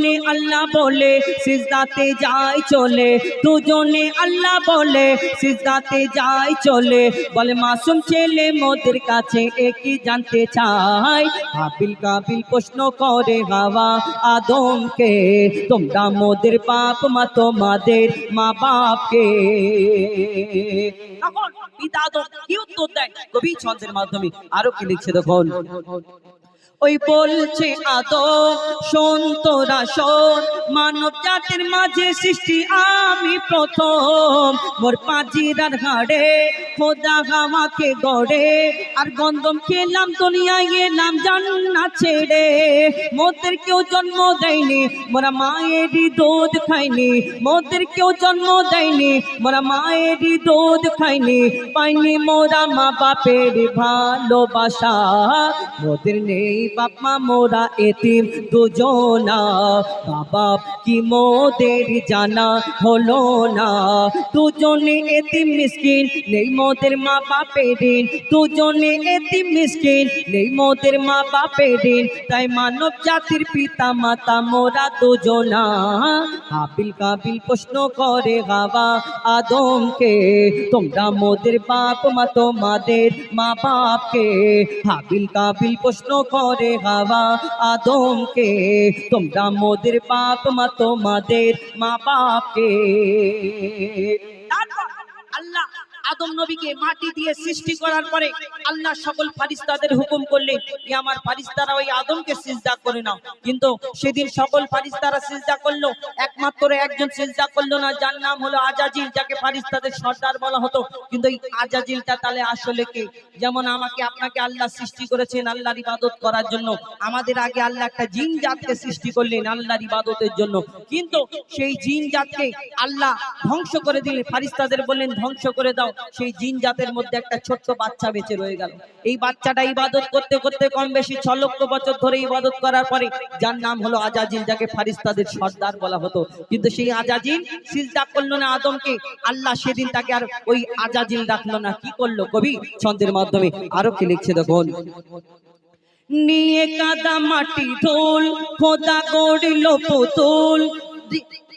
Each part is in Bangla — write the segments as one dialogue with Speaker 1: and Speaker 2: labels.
Speaker 1: দুজনে আল্লাহ বলে, সিজদাতে যায় চলে। দুজনে আল্লাহ বলে, সিজদাতে যায় চলে। বলে, মাসুম ছেলে মোদের কাছে একই জানতে চাই হাবিল কাবিল প্রশ্ন করে হাওয়া আদমকে, তোমরা মোদের বাপ মা তোমাদের মা বাপকে। তখন পিতা আদম কি উত্তর দেয়? কবি ছন্দের মাধ্যমে আরও কি লিখছে দেখুন। ওই বলছে আদম শোন তোরা মানব জাতির মাঝে সৃষ্টি আমি প্রথম। মোর পাজিরার হাড়ে খোদা হাওয়াকে গড়ে। আর গন্ধম খেলাম দুনিয়ায়, এলাম জান্না ছেড়ে। মোদের কেউ জন্ম দেয়নি, মোরা মায়েরই দুধ খাইনি। মোদের কেউ জন্ম দেয়নি, মোরা মায়েরই দুধ খাইনি। পাইনি মোরা মা বাপের ভালোবাসা, মোদের নেই বাপ মা মোরা এতিম দুজনা। বাবা কি মোদের জানা হলো না। দুজনে এতিম মিসকিন, নেই মোদের মা বাপের ঋণ। দুজনে এতিম মিসকিন, নেই মোদের মা বাপের ঋণ। তাই মানব জাতির পিতা মাতা মোরা দুজনা। হাবিল কাবিল প্রশ্ন করে হাওয়া আদমকে, তোমরা মোদের বাপ মা, তোমাদের মা বাপকে। হাবিল কাবিল প্রশ্ন করে হাওয়া আদমকে। তোমরা মোদের বাপ মা তোমাদের মা বাপকে
Speaker 2: আল্লাহ আদম নবীকে মাটি দিয়ে সৃষ্টি করার পরে আল্লাহ সকল ফারিস্তাদের হুকুম করলেন যে আমার ফারিস্তারা ওই আদমকে সিজদা করে নাও। কিন্তু সেদিন সকল ফারিস্তারা সিজদা করল, একমাত্র একজন সিজদা করল না, যার নাম হলো আজাজিল, যাকে ফারিস্তাদের সর্দার বলা হতো। কিন্তু এই আজাজিলটা তাহলে আসলে কে? যেমন আমাকে, আপনাকে আল্লাহ সৃষ্টি করেছেন আল্লাহর ইবাদত করার জন্য। আমাদের আগে আল্লাহ একটা জিন জাতকে সৃষ্টি করলেন আল্লাহর ইবাদতের জন্য। কিন্তু সেই জিন জাতকে আল্লাহ ধ্বংস করে দিলে ফারিস্তাদের বললেন, ধ্বংস করে দাও। সেই জিন জাতের মধ্যে একটা ছোট্ট বাচ্চা বেঁচে রয়ে গেল। এই বাচ্চাটা ইবাদত করতে করতে কম বেশি ছ লক্ষ বছর ধরে ইবাদত করার পরে যার নাম হলো আজাজিল যাকে ফারিস্তাদের সর্দার বলা হতো। কিন্তু সেই আজাজিল সিজদা করল না আদমকে। আল্লাহ সেদিন তাকে আর ওই আজাজিল রাখল না। কি করল কবি? ছন্দের মাধ্যমে। আরও কি লিখছে দেখুন। নিয়ে কাদা মাটি ধোল, খোদা গড়ল পুতুল।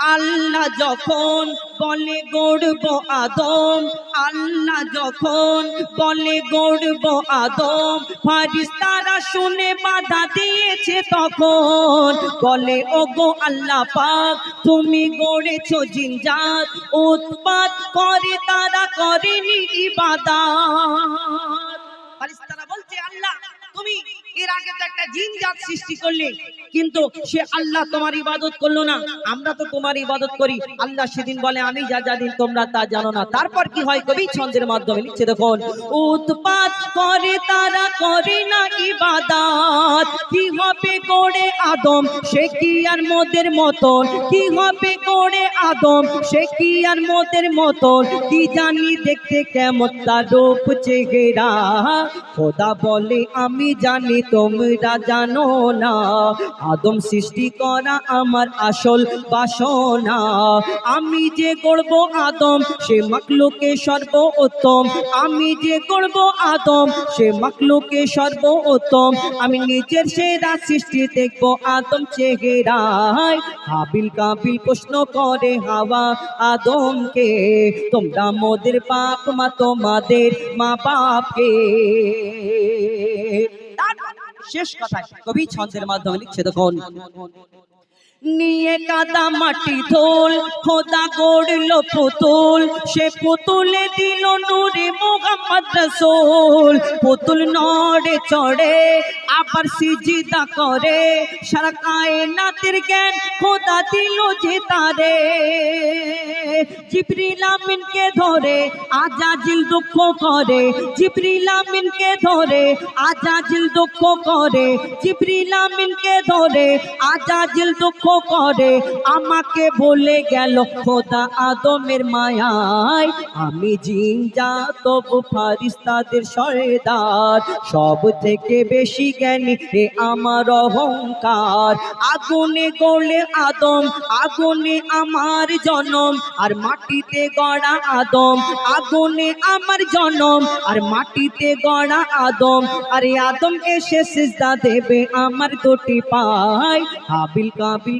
Speaker 2: আল্লাহ যখন বলে গড়ব আদম, আল্লাহ যখন বলে গড়ব আদম ফারিস্তারা শুনে বাধা দিয়েছে তখন। বলে, ওগো আল্লাহ পাক, তুমি গড়েছো জিনজাত উৎপাত করে তারা করেনি ইবাদাত ফারিস্তারা বলছে আল্লাহ তুমি এর আগে তো একটা জিন জাত সৃষ্টি করলে, কিন্তু সে আল্লাহ তোমার ইবাদত করল না। আমরা তো তোমার ইবাদত করি। আল্লাহ সেদিন বলে, আমি যা তোমরা তা জানো না। তারপর কি হয় কবি? ছন্দের মাধ্যমে লিখছে, দেখুন, উৎপাত করে তারা করে না ইবাদত। কি হবে করে আদম? সে কি আর মোদের মতন? কি হবে করে আদম, সে কি আর মোদের মতন? কি জানি দেখতে কেমন তার রূপ চেহারা। খোদা বলে, আমি জানি তোমরা জানো না। আদম সৃষ্টি করা আমার আসল বাসনা। আমি যে গড়ব আদম, সে মাকলুকে সর্ব উত্তম আমি যে গড়ব আদম, সে মাকলুকে সর্ব উত্তম আমি নিজের সেরা সৃষ্টি দেখব আদম চেহারায়। হাবিল কাবিল প্রশ্ন করে হাওয়া আদমকে। তোমরা মোদের পাপ মা, তোমাদের মা বাপকে। শেষ কথা কবি ছন্দের মাধ্যমে লিখছে দেখুন। নিয়ে কাদা মাটি ধোল, খোদা গড়ল পুতুল। সে পুতুলে দিল নূরে মোহাম্মদ রসুল। পুতুল নড়ে চড়ে, আবার সিজিদা করে। সারা কায়নাতের জ্ঞান খোদা দিল যে তারে। জিবরিল আমিনকে ধরে আজাজিল দুঃখ করে। জিবরিল আমিনকে ধরে আজাজিল দুঃখ করে। জিবরিল আমিনকে ধরে আজাজিল দুঃখ
Speaker 1: করে, আমাকে বলে গেল খোদা আদমের মায়ায়, আমি জিন তবু ফারিস্তাদের সরেদার। সব থেকে বেশি জ্ঞানী হে আমার অহংকার। আগুনে গড়লে আদম, আগুনে আমার জনম, আর মাটিতে গড়া আদম। আগুনে আমার জনম, আর মাটিতে গড়া আদম। আরে আদম এসে সিজদা দেবে আমার দুটি পায়। হাবিল কাবিল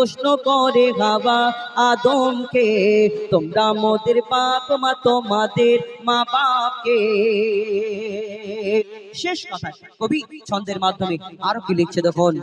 Speaker 1: প্রশ্ন করে হাওয়া আদমকে তোমরা মোদের বাপ, মা তোমাদের মা বাপকে শেষ কথা, কবি ছন্দের মাধ্যমে আরও কি লিখছে দেখুন?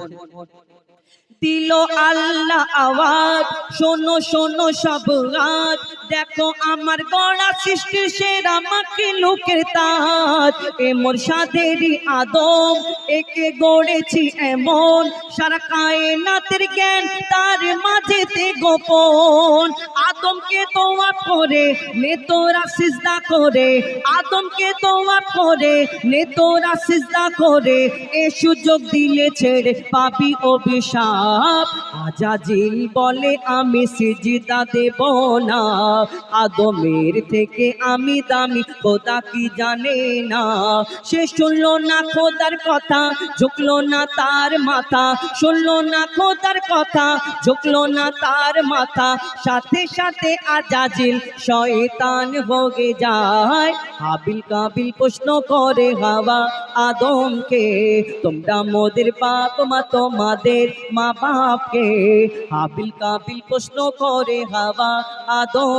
Speaker 1: দিল আল্লাহ আওয়াজ, শোনো শোনো সব রাত দেখো আমার গড়া সৃষ্টি সেরা মাকে লোকের তাজ। এ মোর সাধেরই আদম, একে গড়েছি এমন। সারা কায়নাতের জ্ঞান তার মাঝেতে গোপন। আদমকে তোয়া করে নে তোরা সিজদা করে। আদমকে তোয়া করে নে তোরা সিজদা করে। এ সুযোগ দিলে ছেড়ে পাবি অভিশাপ। আজাজিল বলে, আমি সিজদা দেব না। আদমের থেকে আমি দামি, খোদা কি জানে না? সে শুনলো না খোদার কথা, ঝুঁকলো না তার মাথা। শুনলো না খোদার কথা, ঝুঁকলো না তার মাথা। সাথে সাথে আজাজিল শয়তান ভোগে যায়। হাবিল কাবিল প্রশ্ন করে, হাওয়া আদমকে, তোমরা মোদের বাপ মা, তোমাদের মা বাপকে হাবিল কাবিল প্রশ্ন করে, হাওয়া